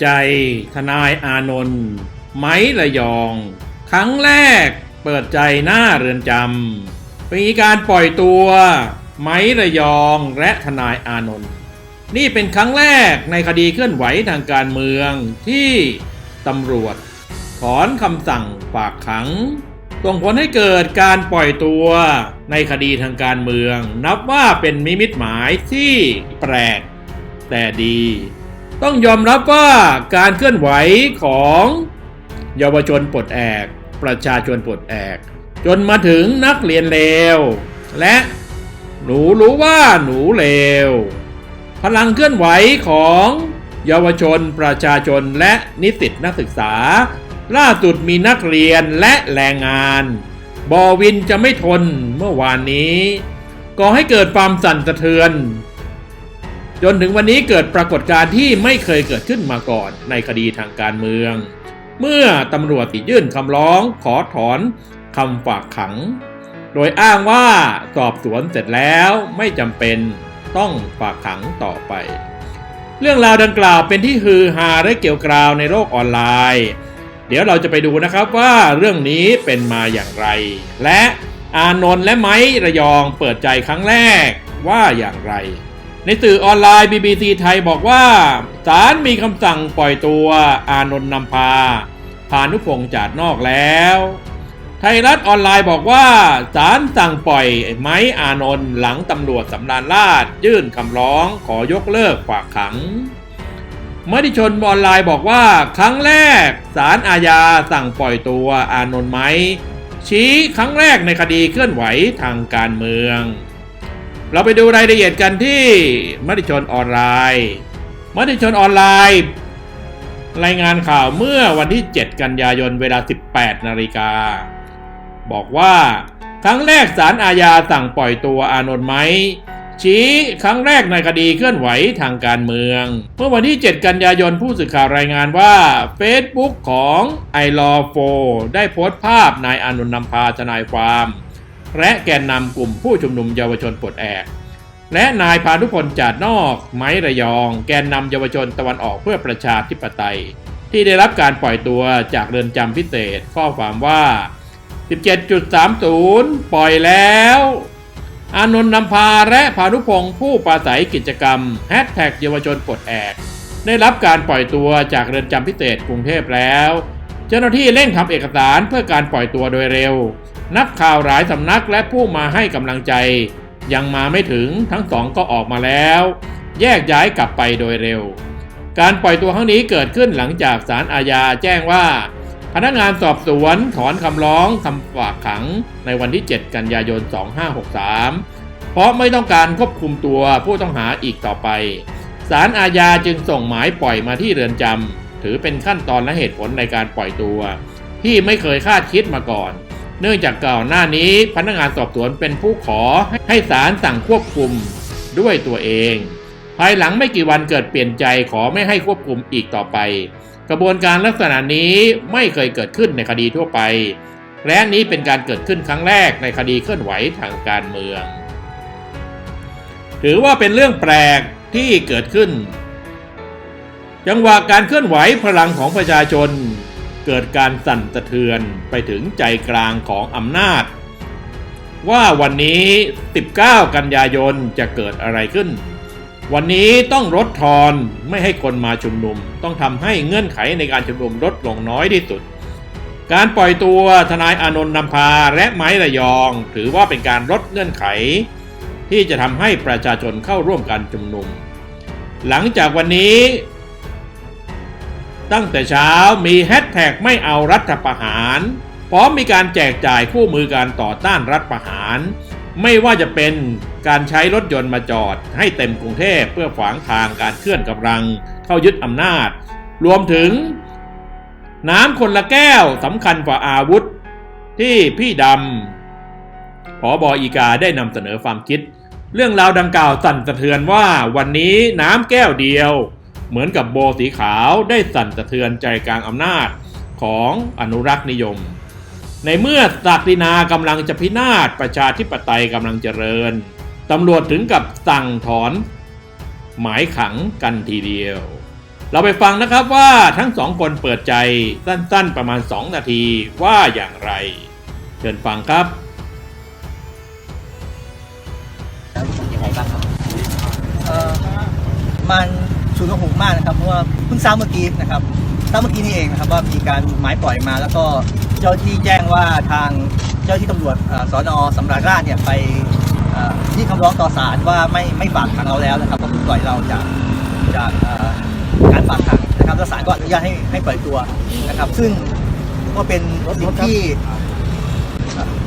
ใจทนายอานนท์ไม้ระยอง ครั้งแรกเปิดใจหน้าเรือนจำมีการปล่อยตัว ไม้ระยองและทนายอานนท์นี่เป็นครั้งแรกในคดีเคลื่อนไหวทางการเมืองที่ตำรวจ ถอนคำสั่งฝากขังส่งผลให้เกิดการปล่อยตัวในคดีทางการเมือง นับว่าเป็นมิมิตหมายที่แปลกแต่ดี ต้องยอมรับว่าการเคลื่อนไหวของเยาวชนปลดแอก ประชาชนปลดแอก จนมาถึงนักเรียนเลว และหนูรู้ว่าหนูเลว พลังเคลื่อนไหวของเยาวชนประชาชนและนิสิตนักศึกษา ล่าสุดมีนักเรียนและแรงงาน บอวินจะไม่ทนเมื่อวานนี้ก่อให้เกิดความสั่นสะเทือน จนถึงวันนี้เกิดปรากฏการณ์ที่ไม่เคยเกิดขึ้นมาก่อนในคดีทางการเมือง เมื่อตำรวจติยื่นคำร้องขอถอนคำฝากขัง โดยอ้างว่าสอบสวนเสร็จแล้วไม่จำเป็นต้องฝากขังต่อไป เรื่องราวดังกล่าวเป็นที่ฮือฮาและเกี่ยวกราวในโลกออนไลน์ เดี๋ยวเราจะไปดูนะครับว่าเรื่องนี้เป็นมาอย่างไร และอานนท์และไม้ระยองเปิดใจครั้งแรกว่าอย่างไร ในสื่อออนไลน์ BBC ไทยบอกว่าศาลมีคำสั่งปล่อยตัวอานนท์นำพา พานุพงษ์จาดนอกแล้ว ไทยรัฐออนไลน์บอกว่าศาลสั่งปล่อยไม้อานนท์หลังตำรวจสำราญราชยื่นคำร้องขอยกเลิกฝากขังมติชนออนไลน์บอกว่าครั้งแรกศาลอาญาสั่งปล่อยตัวอานนท์ไหมชี้ครั้งแรกในคดีเคลื่อนไหวทางการเมือง เราไปดูรายละเอียดกันที่มติชนออนไลน์มติชนออนไลน์ รายงานข่าวเมื่อวันที่ 7 กันยายนเวลา 18 นาฬิกา บอกว่า ครั้งแรกศาลอาญาสั่งปล่อยตัวอานนท์ไหมชี้ครั้งแรกในคดีเคลื่อนไหวทางการเมือง เมื่อวันที่ 7 กันยายนผู้สื่อข่าวรายงานว่า Facebook ของ i l a w 4ได้โพสต์ภาพนายอานนท์นำพาทนายความ และแกนนำกลุ่มผู้ชุมนุมเยาวชนปลดแอก และนายพานุพลจาดนอก ไม้ระยอง แกนนำเยาวชนตะวันออกเพื่อประชาธิปไตย ที่ได้รับการปล่อยตัวจากเรือนจำพิเศษ ข้อความว่า 17.30 ปล่อยแล้ว อานนท์นำพาและพานุพงศ์ผู้ปราศัยกิจกรรมแฮชแท็กเยาวชนปลดแอกได้รับการปล่อยตัวจากเรือนจำพิเศษกรุงเทพแล้ว เจ้าหน้าที่เร่งทำเอกสารเพื่อการปล่อยตัวโดยเร็ว นักข่าวหลายสำนักและผู้มาให้กำลังใจ ยังมาไม่ถึงทั้งสองก็ออกมาแล้ว แยกย้ายกลับไปโดยเร็ว การปล่อยตัวครั้งนี้เกิดขึ้นหลังจากศาลอาญาแจ้งว่า พนักงานสอบสวนถอนคำร้องคำฝากขังในวันที่ 7 กันยายน 2563 เพราะไม่ต้องการควบคุมตัวผู้ต้องหาอีกต่อไปศาลอาญาจึงส่งหมายปล่อยมาที่เรือนจำถือเป็นขั้นตอนและเหตุผลในการปล่อยตัว ที่ไม่เคยคาดคิดมาก่อน เนื่องจากก่อนหน้านี้พนักงานสอบสวนเป็นผู้ขอให้ศาลสั่งควบคุมด้วยตัวเอง ภายหลังไม่กี่วันเกิดเปลี่ยนใจขอไม่ให้ควบคุมอีกต่อไป กระบวนการลักษณะนี้ไม่เคยเกิดขึ้นในคดีทั่วไป และนี้เป็นการเกิดขึ้นครั้งแรกในคดีเคลื่อนไหวทางการเมือง ถือว่าเป็นเรื่องแปลกที่เกิดขึ้น จังหวะการเคลื่อนไหวพลังของประชาชน เกิดการสั่นสะเทือนไปถึงใจกลางของอำนาจ ว่าวันนี้ 19 กันยายนจะเกิดอะไรขึ้น วันนี้ต้องลดทอนไม่ให้คนมาชุมนุม ต้องทำให้เงื่อนไขในการชุมนุมลดลงน้อยที่สุด การปล่อยตัวทนายอานนท์นำพาและไม้ระยอง ถือว่าเป็นการลดเงื่อนไข ที่จะทำให้ประชาชนเข้าร่วมการชุมนุม หลังจากวันนี้ ตั้งแต่เช้ามีแฮชแท็กไม่เอารัฐประหาร พร้อมมีการแจกจ่ายคู่มือการต่อต้านรัฐประหาร ไม่ว่าจะเป็นการใช้รถยนต์มาจอดให้เต็มกรุงเทพเพื่อขวางทางการเคลื่อนกำลัง เข้ายึดอำนาจ รวมถึง น้ำคนละแก้วสำคัญกว่าอาวุธ ที่พี่ดำผอบออีกาได้นำเสนอความคิด เรื่องราวดังกล่าวสั่นสะเทือนว่าวันนี้น้ำแก้วเดียว เหมือนกับโบสีขาวได้สั่นสะเทือนใจกลางอำนาจของอนุรักษ์นิยม ในเมื่อศักดินากำลังจะพินาศประชาธิปไตยกำลังเจริญตำรวจถึงกับสั่งถอน หมายขังกันทีเดียว เราไปฟังนะครับว่าทั้งสองคนเปิดใจสั้นๆประมาณ 2 นาทีว่าอย่างไร เชิญฟังครับยังไงบ้างครับเอ่อมัน ชุนหุกมากนะครับเพราะว่าเพิ่งทราบเมื่อกี้นะครับทราบเมื่อกี้นี่เองนะครับว่ามีการหมายปล่อยมา แล้วก็เจ้าที่แจ้งว่าทางเจ้าที่ตำรวจสอนอสำราญราชเนี่ยไปที่คำร้องต่อศาลว่าไม่ไม่ฝากขังเราแล้วนะครับก็คือปล่อยเราจากจากการฝากขังนะครับแล้วศาลก็อนุญาตให้ให้ปล่อยตัวนะครับ ซึ่งก็เป็นสิ่งที่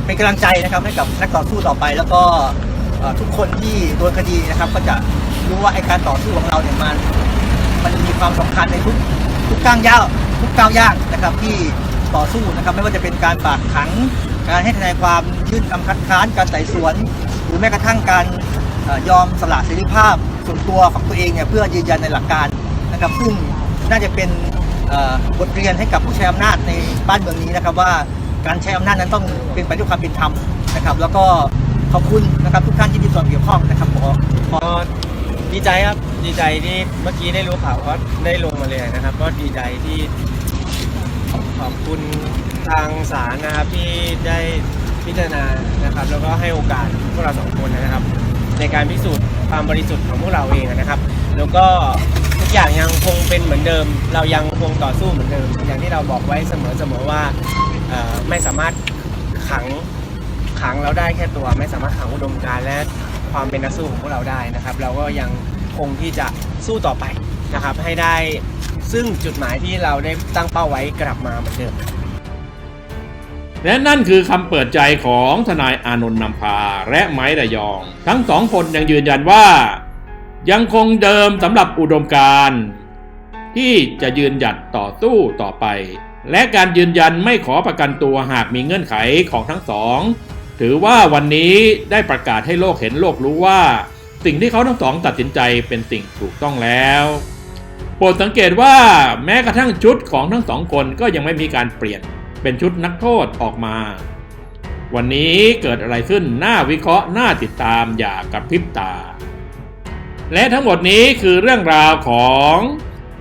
เป็นกำลังใจนะครับให้กับนักต่อสู้ต่อไป แล้วก็ทุกคนที่โดนคดีนะครับ ก็จะรู้ว่าไอการต่อสู้ของเราเนี่ยมัน มันมีความสำคัญในทุกทุกก้าวย่างทุกก้าวย่างนะครับที่ต่อสู้นะครับไม่ว่าจะเป็นการฝากขัง การให้ทนายความยื่นคำคัดค้านการไต่สวน หรือแม้กระทั่งการยอมสละเสรีภาพส่วนตัวของตัวเองเนี่ยเพื่อยืนยันในหลักการนะครับซึ่งน่าจะเป็นบทเรียนให้กับผู้ใช้อำนาจในบ้านเมืองนี้นะครับว่าการใช้อำนาจนั้นต้องเป็นไปด้วยความเป็นธรรมนะครับ แล้วก็ขอบคุณนะครับทุกท่านที่มีส่วนเกี่ยวข้องนะครับขอขอดีใจครับ ดีใจที่เมื่อกี้ได้รู้ข่าวก็ได้ลงมาเลยนะครับ ก็ดีใจที่ขอบคุณทางศาลนะครับที่ได้พิจารณานะครับ แล้วก็ให้โอกาสพวกเราสองคนนะครับ ในการพิสูจน์ความบริสุทธิ์ของพวกเราเองนะครับ แล้วก็ทุกอย่างยังคงเป็นเหมือนเดิม เรายังคงต่อสู้เหมือนเดิม อย่างที่เราบอกไว้เสมอๆว่าไม่สามารถขังขังเราได้แค่ตัว ไม่สามารถขังอุดมการณ์และความเป็นนักสู้ของพวกเราได้นะครับ เราก็ยัง คงที่จะสู้ต่อไปนะครับให้ได้ซึ่งจุดหมายที่เราได้ตั้งเป้าไว้กลับมาเหมือนเดิมและนั่นคือคำเปิดใจของทนายอานนท์นำพาและไม้ระยอง ทั้งสองคนยังยืนยันว่า ยังคงเดิมสำหรับอุดมการณ์ที่จะยืนหยัดต่อสู้ต่อไป และการยืนยันไม่ขอประกันตัวหากมีเงื่อนไขของทั้งสอง ถือว่าวันนี้ได้ประกาศให้โลกเห็นโลกรู้ว่า สิ่งที่เขาทั้งสองตัดสินใจเป็นสิ่งถูกต้องแล้วโปรดสังเกตว่าแม้กระทั่งชุดของทั้งสองคนก็ยังไม่มีการเปลี่ยนเป็นชุดนักโทษออกมา วันนี้เกิดอะไรขึ้นน่าวิเคราะห์น่าติดตามอย่ากระพริบตา และทั้งหมดนี้คือเรื่องราวของ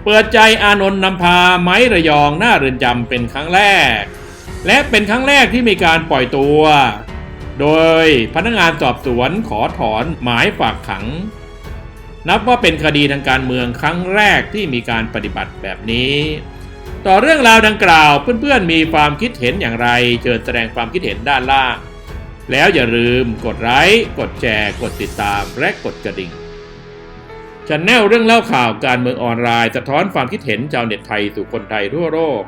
เปิดใจอานนท์นำพาไม้ระยองหน้าเรือนจำเป็นครั้งแรก และเป็นครั้งแรกที่มีการปล่อยตัว โดยพนักงานสอบสวนขอถอนหมายฝากขัง นับว่าเป็นคดีทางการเมืองครั้งแรกที่มีการปฏิบัติแบบนี้ ต่อเรื่องราวดังกล่าวเพื่อนๆมีความคิดเห็นอย่างไร เชิญแสดงความคิดเห็นด้านล่าง แล้วอย่าลืมกดไลค์กดแชร์ กดติดตามและกดกระดิ่งชันแนลเรื่องเล่าข่าวการเมืองออนไลน์ สะท้อนความคิดเห็นชาวเน็ตไทยสู่คนไทยทั่วโลก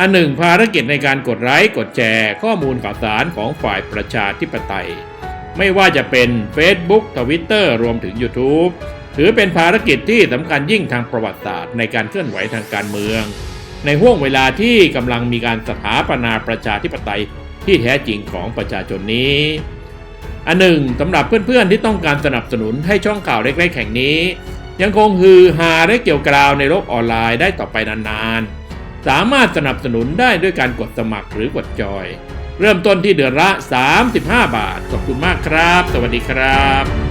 อันหนึ่งภารกิจในการกดไลค์กดแชร์ข้อมูลข่าวสารของฝ่ายประชาธิปไตย ไม่ว่าจะเป็น Facebook Twitter รวมถึง YouTube ถือเป็นภารกิจที่สำคัญยิ่งทางประวัติศาสตร์ในการเคลื่อนไหวทางการเมือง ในห่วงเวลาที่กำลังมีการสถาปนาประชาธิปไตยที่แท้จริงของประชาชนนี้ อันหนึ่งสำหรับเพื่อนๆที่ต้องการสนับสนุนให้ช่องข่าวเล็กๆแห่งนี้ ยังคงฮือฮาและเกี่ยวกราวในโลกออนไลน์ได้ต่อไปนานๆ สามารถสนับสนุนได้ด้วยการกดสมัครหรือกดจอย เริ่มต้นที่เดือนละ 35 บาท ขอบคุณมากครับ สวัสดีครับ